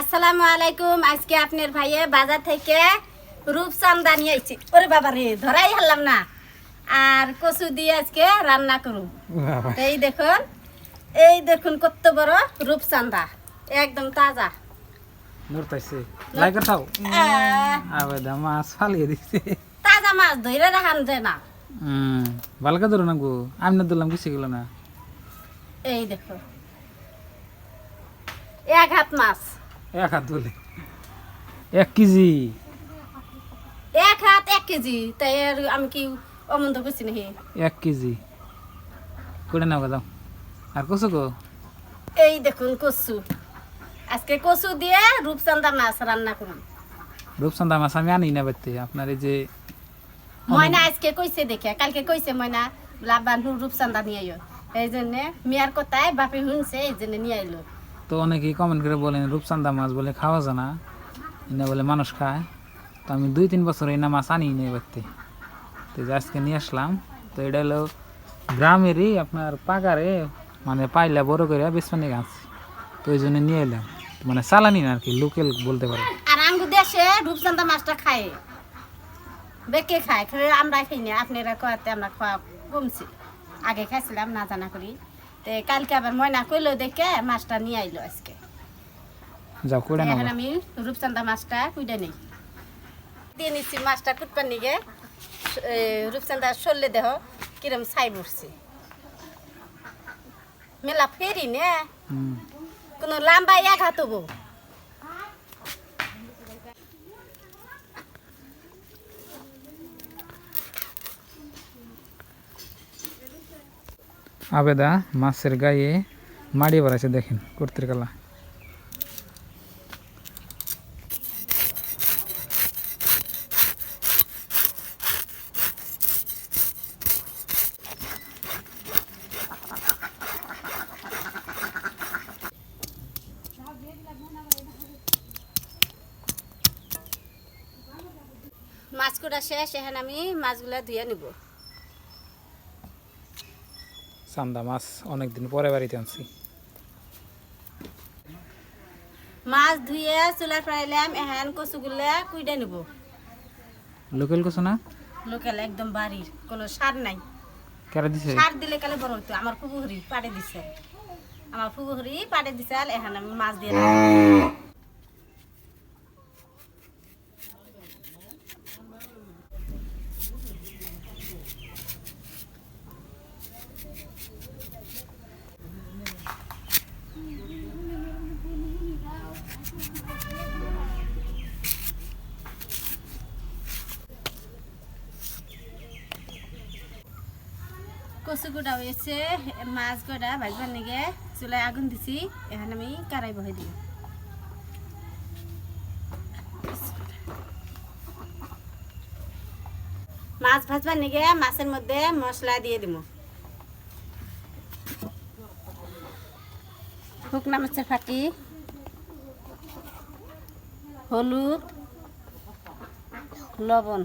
আসসালামু আলাইকুম। আজকে আপনার ভাইয়ে বাজার থেকে রূপচান্দা নিয়ে আইছি। ওরে বাবা রে ধরাই হারলাম না। আর কচু দিয়ে আজকে রান্না করুম এই দেখুন এই দেখুন কত বড় রূপচান্দা একদম তাজা। নড়তাইছে লাইক খাও। আবেদা মাছ ফালিয়ে দিছে। তাজা মাছ ধরে রাখান যায় না। হুম ভালকে ধরো না গো। আমি না দিলাম কিছু গেল না। এই দেখো। এক হাত মাছ। এক হাত বলে এক কেজি। এক হাত এক কেজি। তাই আর আমি কি অমন্ত করছি নাকি? এক কেজি। করে নাও দাও। আর কসু গো? এই দেখুন কচু। আজকে কচু দিয়ে রূপচান্দা মাছ রান্না করুন। রূপচন্দা মাছ আমি আনি না বাড়তে। আপনার এই যে ময়না আজকে কইছে দেখে কালকে কইছে ময়না লাভবান রূপচান্দা নিয়ে আইও। এই জন্য মিয়ার কথায় বাপে শুনছে এই জন্য নিয়ে আইলো। তো অনেকেই কমেন্ট করে বলেন রূপচান্দা মাছ বলে খাওয়া যায় না। না বলে, মানুষ খায়। তো আমি দুই তিন বছর এই না মাছ আনি নেই বাড়তে। তো আজকে নিয়ে আসলাম। তো এটা হলো গ্রামেরই আপনার পাকারে মানে পাইলা বড় করে বেসমানি গাছ। তো ওই জন্য নিয়ে এলাম। মানে চালানি না আর কি লোকেল বলতে পারে দেশে রূপচান্দা মাছটা খায়। বেকে খায়? আমরা খাই না, আপনারা খাওয়াতে আমরা খাওয়া কমছি। আগে খাইছিলাম, না জানা করি। তো কালকে আবার ময়না কইলো দেখে মাছটা নিয়ে আইলো আজকে। যাও করে নাও এখন আমি রূপচান্দা মাছটা কুইডা নেই। দিয়ে নিচ্ছি মাছটা কুটবার নিগে। রূপচন্দা সরলে দেহ কিরম ছাই পড়ছে। মেলা ফেরি নে। কোন কোনো লাম্বা এক হাত হব। আবেদা মাছের গায়ে মাড়ি বাড়াইছে, দেখেন, কর্তির কালা। মাছ কুটা শেষ, এখন আমি মাছগুলা ধুয়ে নিব। চান্দা মাছ অনেকদিন পরে বাড়িতে আনছি। মাছ ধুয়ে চুলার ফ্রাইলাম এখন কচুগুলা কুইডা নিব। লোকেল কচু না? লোকাল একদম বাড়ির কোনো সার নাই। কেরা দিছে? সার দিলে কালে বড় হইতো? আমার ফুবুহরি পাড়ে দিছে। আমার ফুবুহরি পাড়ে দিছে আর এখন আমি মাছ দিয়ে কচু গোটা হয়েছে, মাছ গোটা ভাজবার নিগে চুলায় আগুন দিছি, এখন আমি কারাই বহাই দিই মাছ ভাজবার নিগে মাছের মধ্যে মশলা দিয়ে দিব শুকনা মাছের ফাঁকি হলুদ, লবণ।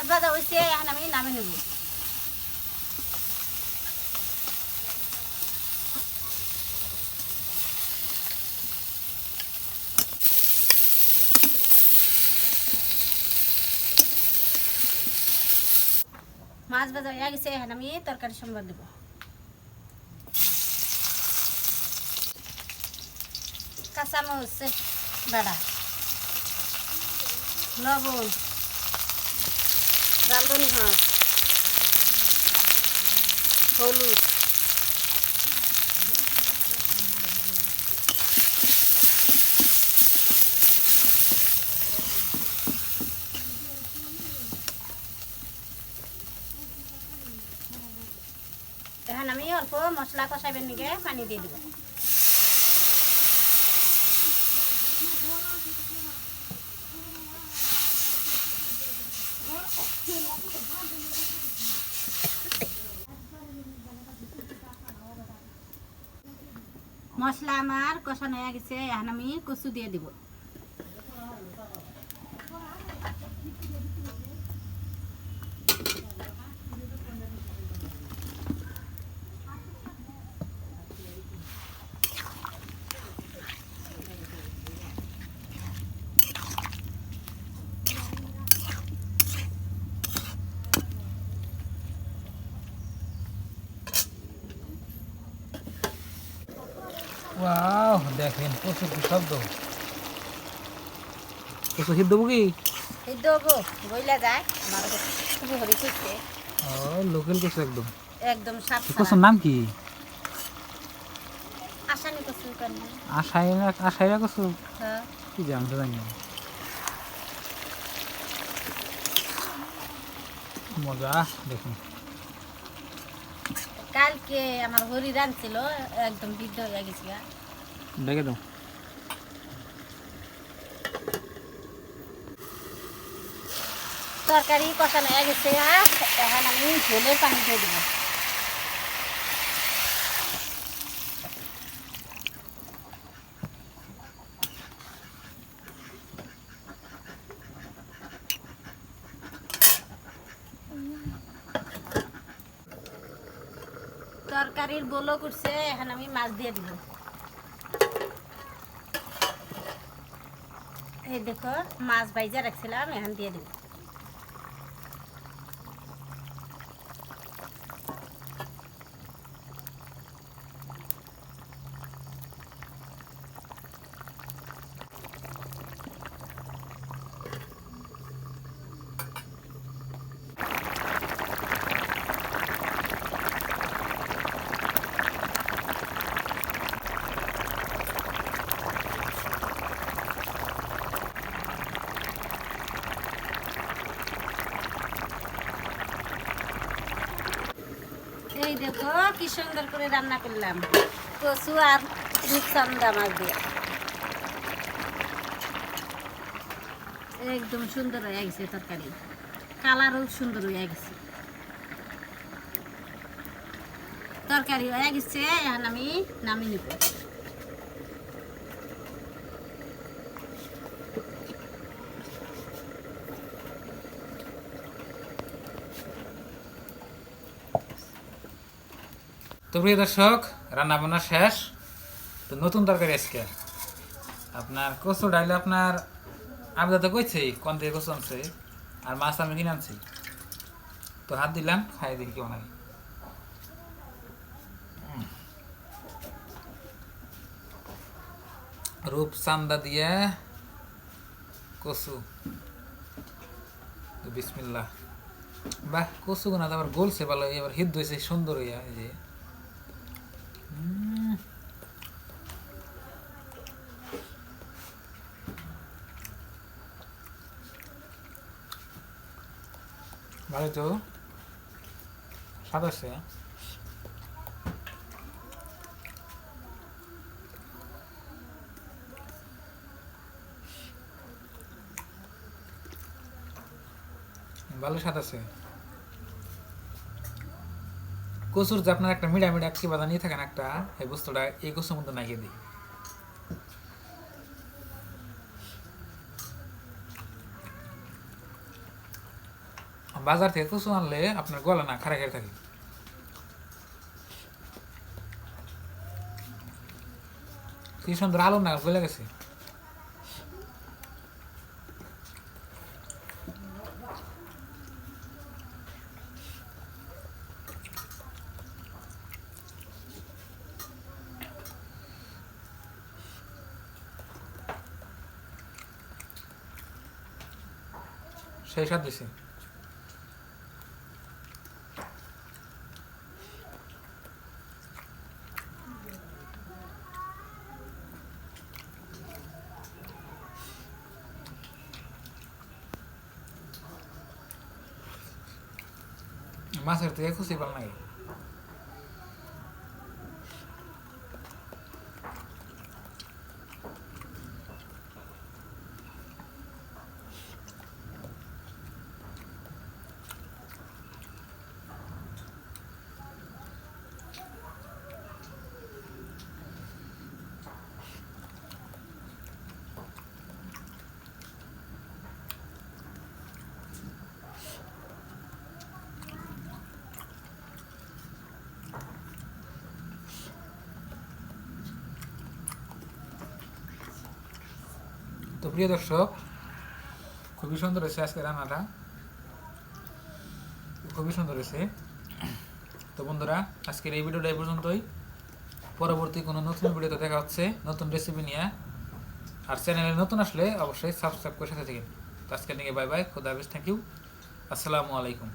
মাছ ভাজা হয়েছে এখন আমি নামে নেব। মাছ ভাজা হয়ে গেছে, এখন আমি তরকারি সম্বাদ দেবো। কাঁচামরিচ বেড়া লবণ। রান্ধনি হাঁস হলুদ। এখন আমি অল্প মশলা কষাবেন নিকে? পানি দিয়ে দেবো। মশলা আমার কষানো হয়ে গেছে এখন আমি কচু দিয়ে দিব। ওয়াও দেখেন প্রচুর শব্দ প্রচুর কি? এই দেবো বইলা যায় আমার খুবই হরি খুঁজছে ও লোকাল কচু একদম। একদম সাপ এই নাম কি? আসানি কচু কেন? আশাইরা হ্যাঁ। কি জানি মজা দেখুন। কালকে আমার হরি রাঁধছিল একদম বৃদ্ধ হয়ে গেছি। দেখে দাও তরকারি কষানো হয়ে গেছে এখন আমি ঝোলের পানি দিয়ে দিব বলো করছে, এখন আমি মাছ দিয়ে দিব। এই দেখো, মাছ বাইজা রাখছিলাম, এখন দিয়ে দিব এই দেখো কি সুন্দর করে রান্না করলাম। কচু আর রূপচান্দা মাছ দিয়ে। একদম সুন্দর হয়ে গেছে তরকারি। কালারও সুন্দর হয়ে গেছে। তরকারি হয়ে গেছে, এখন আমি নামিয়ে নিব। তো প্রিয় দর্শক রান্না বান্না শেষ। তো নতুন তরকারি আজকে। আপনার কচু ডাইলে আপনার আমি তো কইছি, কোন থেকে কচু আনছে? আর মাছ আমি কিনে আনছি। তো হাত দিলাম, খাই দেখি কেমন লাগে উম। রূপচান্দা দিয়ে কচু। তো বিসমিল্লাহ। বাহ, কচু গুনা আবার গলছে ভালো, এবার হিদ্ধ হয়েছে সুন্দর হইয়া, এই যে। ভালো তো স্বাদ আছে। ভালো স্বাদ আছে। কচুর যে আপনার একটা মিডা মিডা কি বাদা নিয়ে থাকেন একটা, এই বস্তুটা এই কচুর মধ্যে নাকিয়ে দিই। বাজার থেকে কচু আনলে আপনার গলা না খারা খেয়ে থাকে। কি সুন্দর আলো না গলে গেছে। সেই স্বাদ দিছে মাছের থেকে খুশি ভালো লাগে প্রিয় দর্শক, খুবই সুন্দর হয়েছে আজকে রান্নাটা। খুবই সুন্দর হয়েছে। তো বন্ধুরা, আজকের এই ভিডিওটা এই পর্যন্তই। পরবর্তী কোনো নতুন ভিডিওতে দেখা হচ্ছে, নতুন রেসিপি নিয়ে। আর চ্যানেলে নতুন আসলে অবশ্যই সাবস্ক্রাইব করে সাথে থাকেন। তো আজকের নিয়ে বাই বাই খুদা হাফিজ থ্যাংক ইউ আসসালামু আলাইকুম।